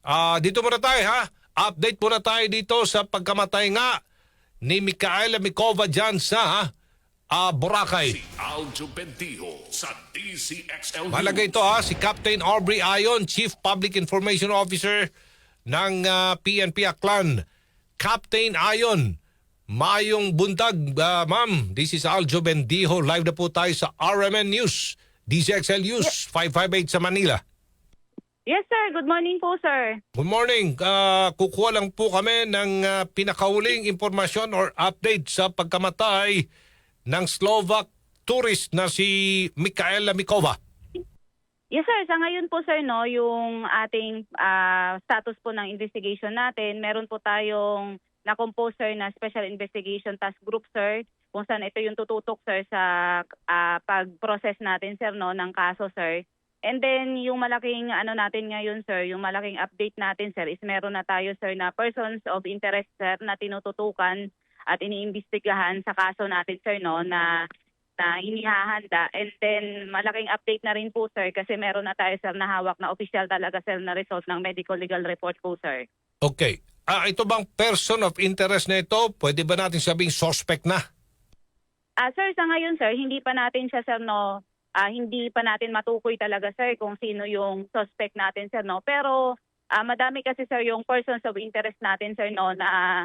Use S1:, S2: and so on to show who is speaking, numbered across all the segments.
S1: Ah, dito muna tayo ha. Update muna tayo dito sa pagkamatay nga ni Mikaela Mikova dyan sa ah, Boracay.
S2: Aljo Bendijo sa DCXL
S1: Malaga ito ha, si Captain Aubrey Ayon, Chief Public Information Officer ng ah, PNP Aklan. Captain Ayon, maayong buntag, ah, ma'am. This is Aljo Bendijo. Live na po tayo sa RMN News, DCXL News, 558 sa Manila.
S3: Yes, sir. Good morning po, sir.
S1: Good morning. Ah, kukuha lang po kami ng ah, pinakahuling impormasyon or update sa pagkamatay ng Slovak tourist na si Mikaela Mikova.
S3: Yes, sir. Sa ngayon po, sir, no, yung ating ah, status po ng investigation natin, meron po tayong na-compose, sir, na Special Investigation Task Group, sir, kung saan ito yung tututok, sir, sa ah, pag-process natin, sir, no, ng kaso, sir. And then, yung malaking ano natin ngayon, sir, yung malaking update natin, sir, is meron na tayo, sir, na persons of interest, sir, na tinututukan at iniimbestigahan sa kaso natin, sir, no, na na inihahanda. And then, malaking update na rin po, sir, kasi meron na tayo, sir, na hawak na official talaga, sir, na result ng medical legal report po, sir.
S1: Okay. Ah, ito bang person of interest na ito, pwede ba natin sabing suspect na?
S3: Ah, sir, sa ngayon, sir, hindi pa natin siya, sir, no, ah, hindi pa natin matukoy talaga, sir, kung sino yung suspect natin, sir, no. Pero, ah, madami kasi, sir, yung persons of interest natin, sir, no, na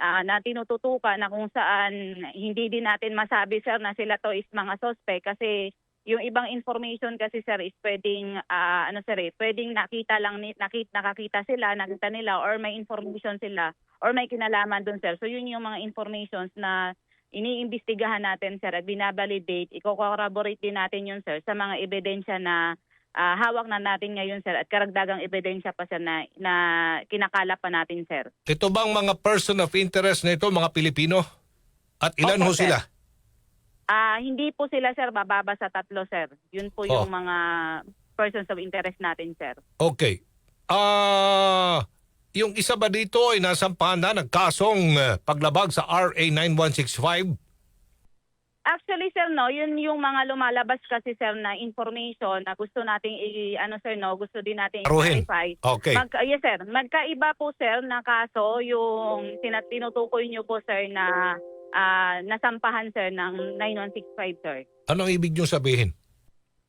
S3: ah, na tinututukan na kung saan hindi din natin masabi, sir, na sila to is mga suspect kasi yung ibang information kasi sir is pwedeng ah, ano sir eh, pwedeng nakita lang nakita nakakita sila, nakita nila or may information sila or may kinalaman doon sir. So yun yung mga informations na iniimbestigahan natin sir at binabalidate, i-corroborate din natin yun sir sa mga ebidensya na ah, hawak na natin ngayon sir at karagdagang ebidensya pa sir na, na kinakalap pa natin sir.
S1: Ito bang mga person of interest na ito, mga Pilipino? At ilan
S3: Opo,
S1: ho
S3: sir.
S1: sila?
S3: Ah, hindi po sila sir bababa sa tatlo sir. Yun po
S1: Oh.
S3: yung mga persons of interest natin sir.
S1: Okay. Ah, yung isa ba dito ay nasampahan na ng kasong eh, paglabag sa RA 9165?
S3: Actually sir no, yun yung mga lumalabas kasi sir na information na gusto nating i ano sir no, gusto din nating
S1: Aruhin.
S3: i-clarify.
S1: Okay.
S3: Mag, yes sir, magkaiba po sir na kaso yung tina- tinutukoy niyo po sir na ah, nasampahan sir ng 9165 sir.
S1: Anong ibig nyo sabihin?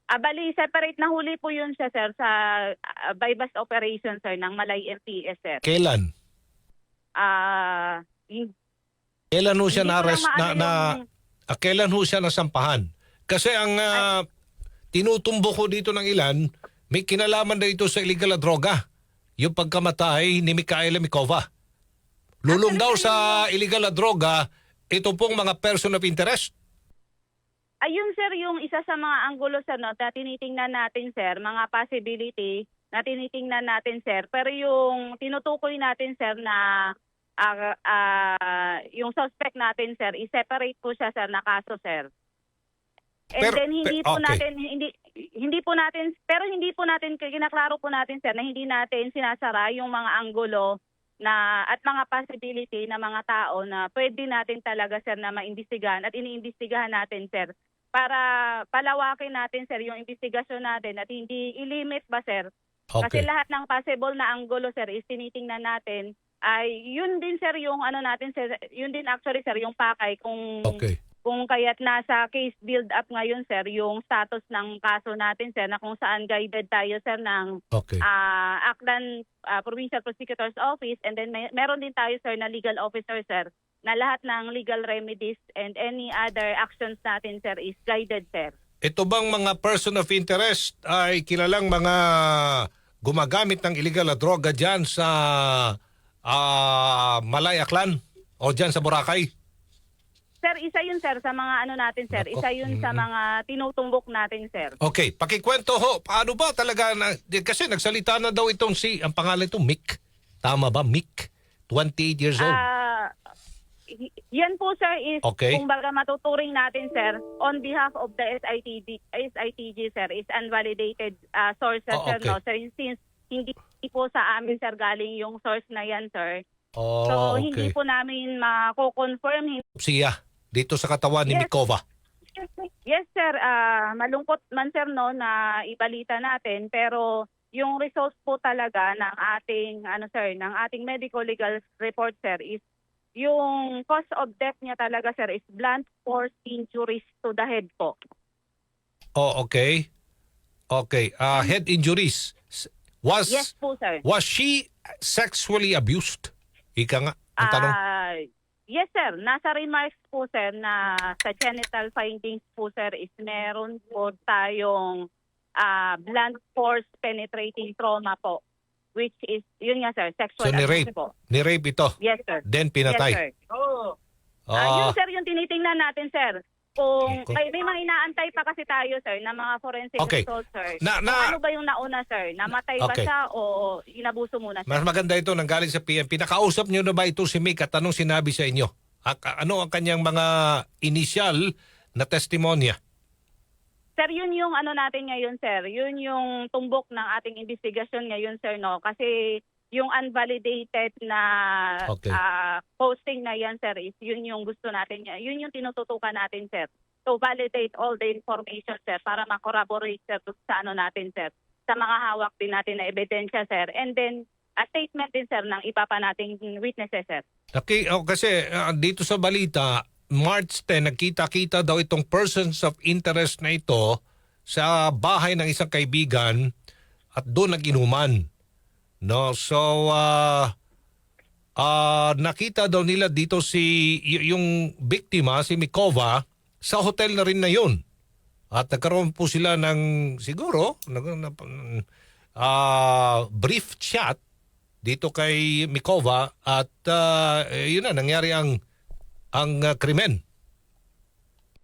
S3: Ah, bali, separate na huli po yun siya, sir, sa uh, bypass operation, sir, ng Malay MPS, sir.
S1: Kailan?
S3: Ah, hin-
S1: Kailan ho siya
S3: hindi
S1: na,
S3: lang
S1: na,
S3: maano
S1: na
S3: yung-
S1: ah, kailan ho siya nasampahan? Kasi ang ah, tinutumbo ko dito ng ilan, may kinalaman na ito sa illegal na droga. Yung pagkamatay ni Mikaela Mikova. Lulong daw sa illegal na droga, ito pong mga person of interest.
S3: Ayun, sir, yung isa sa mga anggulo, sir, no, na tinitingnan natin, sir, mga possibility na tinitingnan natin, sir. Pero yung tinutukoy natin, sir, na ah, ah, yung suspect natin, sir, i-separate po siya, sir, na kaso, sir. And
S1: Pero-
S3: then hindi
S1: pe-
S3: po
S1: okay.
S3: natin hindi hindi po natin pero hindi po natin kinaklaro po natin sir na hindi natin sinasara yung mga anggulo na at mga possibility na mga tao na pwede natin talaga sir na maimbestigahan at iniimbestigahan natin sir para palawakin natin sir yung investigasyon natin at hindi ilimit ba sir kasi
S1: Okay.
S3: lahat ng possible na anggulo sir is tinitingnan natin ay yun din sir yung ano natin sir yun din actually sir yung pakay kung
S1: Okay.
S3: Kung kaya't nasa case build up ngayon sir yung status ng kaso natin sir na kung saan guided tayo sir ng
S1: Okay.
S3: ah Aklan ah, Provincial Prosecutor's Office and then may, meron din tayo sir na legal officer sir na lahat ng legal remedies and any other actions natin sir is guided sir.
S1: Ito bang mga person of interest ay kilalang mga gumagamit ng illegal na droga dyan sa ah, Malay Aklan o dyan sa Boracay?
S3: Sir, isa yun sir sa mga ano natin sir,
S1: Nako.
S3: isa yun sa mga tinutumbok natin sir.
S1: Okay, pakikwento ho, paano ba talaga na, kasi nagsalita na daw itong si, ang pangalan ito, Mick. Tama ba, Mick? 28 years old.
S3: Ah, y- yan po sir is
S1: Okay.
S3: kung baga matuturing natin sir on behalf of the SITG SITG sir is unvalidated uh, sources
S1: Oh,
S3: sir
S1: okay.
S3: no sir since hindi po sa amin sir galing yung source na yan sir.
S1: oh,
S3: So
S1: okay.
S3: hindi po namin mako-confirm
S1: Siya, dito sa katawan ni
S3: Yes.
S1: Mikova.
S3: Yes sir, ah malungkot man sir no na ibalita natin pero yung results po talaga ng ating ano sir, ng ating medical legal report sir is yung cause of death niya talaga sir is blunt force injuries to the head po.
S1: Oh, okay. Okay. Uh, head injuries. S- Was
S3: Yes po sir.
S1: was she sexually abused? Ika nga, ang tanong.
S3: Ah, yes sir, nasa remarks po sir na sa genital findings po sir is meron po tayong ah, blunt force penetrating trauma po which is yun nga sir, sexual
S1: So,
S3: abuse
S1: ni-rape?
S3: po.
S1: Ni-rape ito.
S3: Yes sir.
S1: Then
S3: Yes
S1: pinatay.
S3: sir. Ah,
S1: Ah,
S3: yun sir yung tinitingnan natin sir. Kung
S1: Okay.
S3: may, may mga inaantay pa kasi tayo sir na mga forensic
S1: Okay.
S3: results sir.
S1: Na- na-
S3: ano ba yung nauna sir? Namatay ba
S1: Okay.
S3: siya o inabuso muna sir?
S1: mas maganda ito nang galing sa PNP. Nakausap niyo na ba ito si Mick at anong sinabi sa inyo? Ano ang kanyang mga initial na testimonya?
S3: Sir, yun yung ano natin ngayon, sir. Yun yung tumbok ng ating investigasyon ngayon, sir, no? Kasi yung unvalidated na
S1: Okay.
S3: ah, posting na yan, sir, is yun yung gusto natin. Yun yung tinututukan natin, sir. To validate all the information, sir, para makorroborate, sir, dun sa ano natin, sir. Sa mga hawak din natin na ebidensya, sir. And then, a statement din, sir, ng iba pa nating witnesses, sir.
S1: Okay, oh, kasi ah, dito sa balita, March 10, nagkita-kita daw itong persons of interest na ito sa bahay ng isang kaibigan at doon nag-inuman. No, so ah ah, nakita daw nila dito si yung biktima si Mikova sa hotel na rin na yun. At nagkaroon po sila ng siguro nag, na, ah, brief chat dito kay Mikova at eh, yun na nangyari ang ang ah, krimen.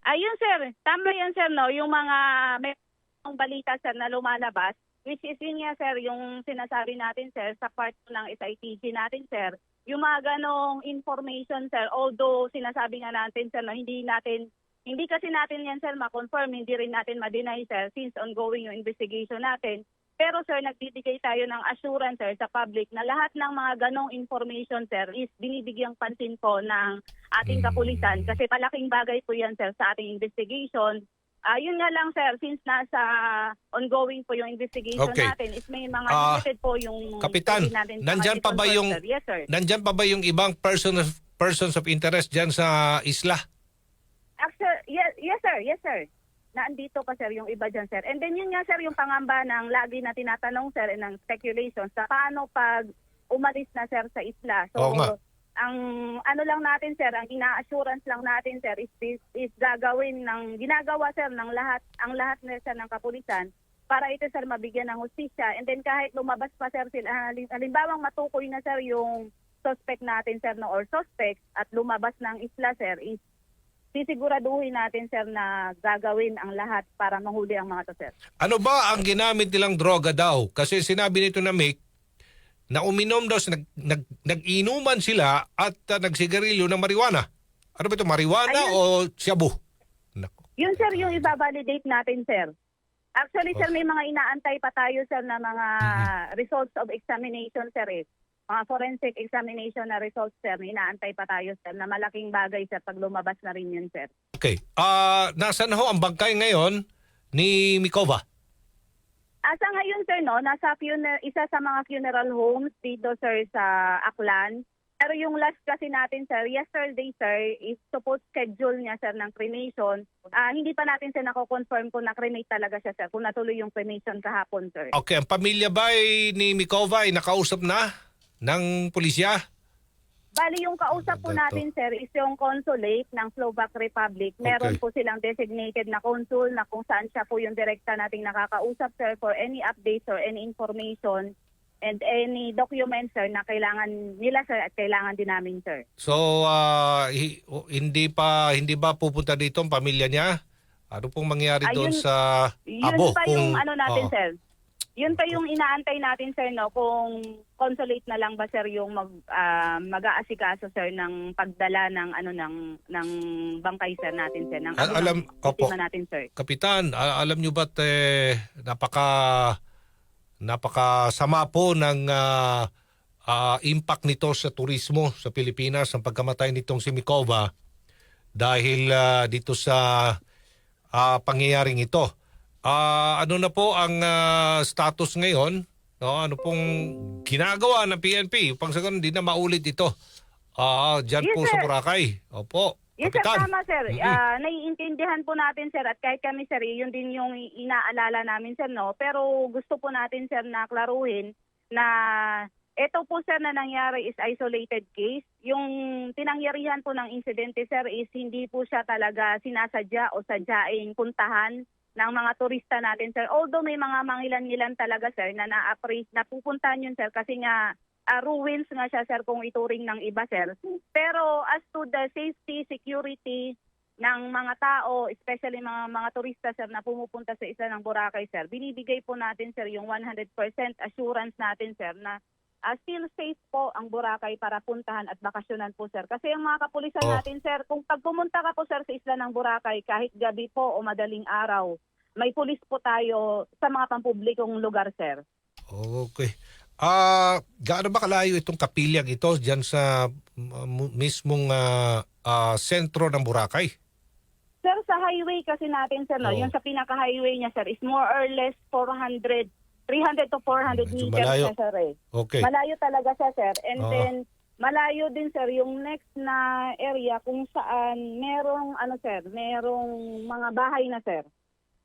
S3: Ayun sir, tama yan sir no, yung mga may balita sir na lumalabas, which is yun nga sir, yung sinasabi natin sir sa part ng SITG natin sir, yung mga ganong information sir, although sinasabi nga natin sir na hindi natin, hindi kasi natin yan sir ma-confirm, hindi rin natin ma-deny sir since ongoing yung investigation natin. Pero sir, nagbibigay tayo ng assurance sir sa public na lahat ng mga ganong information sir is binibigyang pansin po ng ating
S1: Mm.
S3: kapulisan kasi malaking bagay po yan sir sa ating investigation. Ah, yun nga lang sir, since nasa ongoing po yung investigation
S1: Okay.
S3: natin is may mga
S1: Ah,
S3: limited po yung
S1: Kapitan,
S3: study natin
S1: nandyan pa ba yung-
S3: sir. Yes sir.
S1: Nandyan pa ba yung ibang person of, persons of interest dyan sa isla?
S3: Actually, yes, yes sir, yes sir. Naandito pa sir yung iba dyan sir. And then yun nga sir yung pangamba ng lagi na tinatanong sir and ng speculation sa paano pag umalis na sir sa isla. So
S1: Oo nga.
S3: Ang ano lang natin sir, ang ina-assurance lang natin sir is, is, is gagawin ng ginagawa sir ng lahat ang lahat na sir ng kapulisan para ito sir mabigyan ng hustisya and then kahit lumabas pa sir sila halim- halimbawang matukoy na sir yung suspect natin sir no or suspect at lumabas ng isla sir is sisiguraduhin natin sir na gagawin ang lahat para mahuli ang mga to sir.
S1: Ano ba ang ginamit nilang droga daw? Kasi sinabi nito na Mick na uminom daw, nag, nag, nag-inuman sila at uh, nagsigarilyo ng marijuana. Ano ba ito, marijuana
S3: Ayun.
S1: o shabu? Nako.
S3: Yun sir yung i-validate natin sir. Actually sir may mga inaantay pa tayo sir na mga results of examination sir eh. Mga forensic examination na results sir, inaantay pa tayo sir na malaking bagay sir pag lumabas na rin yun sir.
S1: Okay. Ah, nasaan ho ang bangkay ngayon ni Mikova?
S3: Asa ngayon sir no, nasa funer- isa sa mga funeral homes dito sir sa Aklan. Pero yung last kasi natin sir, yesterday sir, is supposed schedule niya sir ng cremation. Ah hindi pa natin sir nako-confirm kung na-cremate talaga siya sir, kung natuloy yung cremation kahapon sir.
S1: Okay, ang pamilya ba ni Mikova ay nakausap na ng pulisya?
S3: Bali yung kausap po natin sir is yung consulate ng Slovak Republic. Meron
S1: Okay.
S3: po silang designated na consul na kung saan siya po yung direkta nating nakakausap sir for any updates or any information and any documents sir na kailangan nila sir at kailangan din namin sir.
S1: So, ah, hi- o- hindi pa hindi ba pupunta dito ang pamilya niya? Ano pong mangyari doon
S3: Ayun-
S1: sa
S3: Yun
S1: abo?
S3: pa yung ano natin
S1: Oo.
S3: sir. Yun pa yung inaantay natin sir no kung consulate na lang ba sir yung mag ah, mag-aasikaso sir ng pagdala ng ano ng ng bangkay sir natin sir ng
S1: Al- alam, opo.
S3: biktima natin sir.
S1: Kapitan, a- alam niyo ba eh, napaka napaka sama po ng ah, ah, impact nito sa turismo sa Pilipinas ang pagkamatay nitong si Mikova dahil ah, dito sa ah, pangyayaring ito. Ah, ano na po ang ah, status ngayon No, ano pong ginagawa ng PNP upang sa hindi na maulit ito. Ah, diyan
S3: Yes,
S1: po sa
S3: sir.
S1: Boracay. Opo.
S3: Yes, sir, tama, sir.
S1: Mm-mm.
S3: Ah, naiintindihan po natin, sir, at kahit kami, sir, yun din yung inaalala namin, sir, no? Pero gusto po natin, sir, na klaruhin na ito po, sir, na nangyari is isolated case. Yung tinangyarihan po ng insidente, sir, is hindi po siya talaga sinasadya o sadyaing puntahan ng mga turista natin, sir. Although may mga mangilan-ngilan talaga, sir, na na-appraise, na pupuntahan yun, sir, kasi nga ah, ruins nga siya, sir, kung ituring ng iba, sir. Pero as to the safety, security ng mga tao, especially mga mga turista, sir, na pumupunta sa isla ng Boracay, sir, binibigay po natin, sir, yung 100% assurance natin, sir, na ah, still safe po ang Boracay para puntahan at bakasyonan po, sir. Kasi ang mga kapulisan
S1: Oh.
S3: natin, sir, kung pag pumunta ka po, sir, sa isla ng Boracay, kahit gabi po o madaling araw, may pulis po tayo sa mga pampublikong lugar, sir.
S1: Okay. Ah, gaano ba kalayo itong kapilyang ito diyan sa uh, mismong ah, ah, sentro ng Boracay?
S3: Sir, sa highway kasi natin, sir, no,
S1: Oo.
S3: yung sa pinaka-highway niya, sir, is more or less 400, 300 to 400
S1: Medyo
S3: meters
S1: malayo.
S3: siya, sir, eh.
S1: Okay.
S3: Malayo talaga siya, sir. And
S1: Oo.
S3: then, malayo din, sir, yung next na area kung saan merong, ano, sir, merong mga bahay na, sir.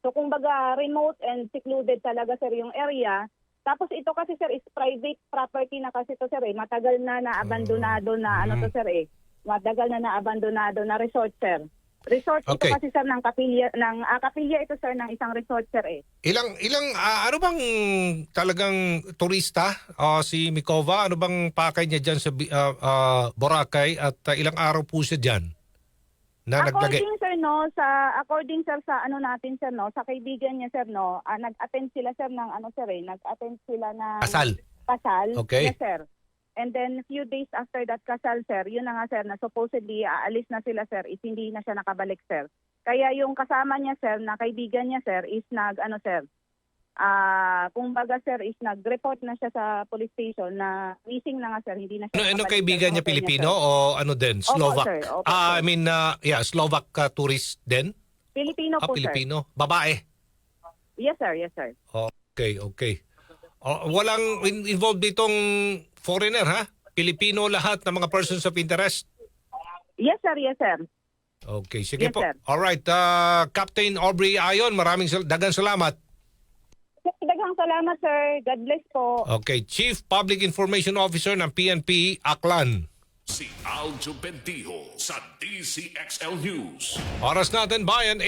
S3: So, kung baga, remote and secluded talaga, sir, yung area. Tapos ito kasi, sir, is private property na kasi to, sir, eh. Matagal na na-abandonado na, ano to,
S1: Mm.
S3: sir, eh. Matagal na na-abandonado na resort, sir. Resort
S1: Okay.
S3: ito kasi, sir, ng kapilya, ng, ah, kapilya ito, sir, ng isang resort, sir, eh.
S1: Ilang ilang ah, ano bang talagang turista ah, si Mikova? Ano bang pakay niya diyan sa ah, ah, Boracay at ah, ilang araw po siya diyan? Na naglagay.
S3: According sir no sa according sir sa ano natin sir no sa kaibigan niya sir no ah, nag-attend sila sir ng ano sir eh nag-attend sila ng
S1: Asal.
S3: kasal
S1: Okay.
S3: yes sir and then few days after that kasal sir yun na nga sir na supposedly aalis na sila sir is hindi na siya nakabalik sir kaya yung kasama niya sir na kaibigan niya sir is nag ano sir ah kumbaga sir is nag-report na siya sa police station na missing na nga sir hindi na siya
S1: Ano, ano kaibigan
S3: sir.
S1: niya Pilipino
S3: sir.
S1: o ano din?
S3: Opo,
S1: Slovak?
S3: sir. Opo,
S1: Ah, I
S3: sir.
S1: mean ah, yeah, Slovak ah, tourist din?
S3: Pilipino
S1: Ah,
S3: po sir
S1: Pilipino. Babae.
S3: yes sir yes sir
S1: Okay, okay. Oh, walang in- involved ditong foreigner ha? Pilipino lahat ng mga persons of interest.
S3: yes sir yes sir
S1: Okay, sige
S3: Yes,
S1: po.
S3: sir.
S1: All right, ah, Captain Aubrey Ayon, maraming sal- dagang salamat.
S3: Daghang salamat, sir. God bless po.
S1: Okay, Chief Public Information Officer ng PNP Aklan.
S2: Si Aljo Bendijo sa DCXL News.
S1: Oras natin bayan